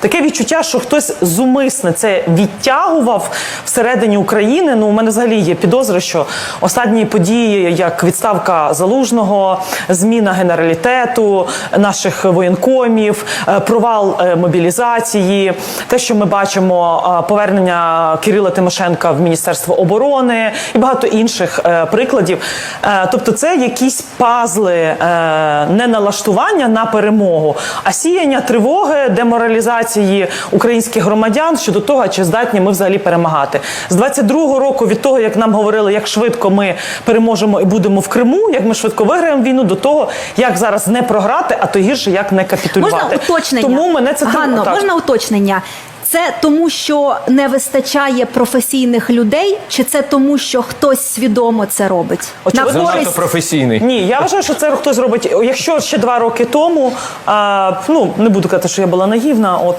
таке відчуття, що хтось зумисне це відтягував всередині України. Ну, у мене взагалі є підозри, що останні події, як відставка залужного, зміна генералітету наших воєнкомів, е, провал е, мобілізації, те, що ми бачимо, е, повернення Кирила Тимошенка в Міністерство оборони і багато інших прикладів. Тобто, це якісь пазли не налаштування на перемогу, а сіяння тривоги, деморалізації українських громадян щодо того, чи здатні ми взагалі перемагати. З 22-го року від того, як нам говорили, як швидко ми переможемо і будемо в Криму, як ми швидко виграємо війну, до того, як зараз не програти, а то гірше, як не капітулювати. Можна уточнення? Тому мене це Ганно, так. можна уточнення? Це тому, що не вистачає професійних людей, чи це тому, що хтось свідомо це робить? Очевидно, На Занадто користь професійний. Ні, я вважаю, що це хтось робить. Якщо ще два роки тому, а, ну не буду казати, що я була наївна, от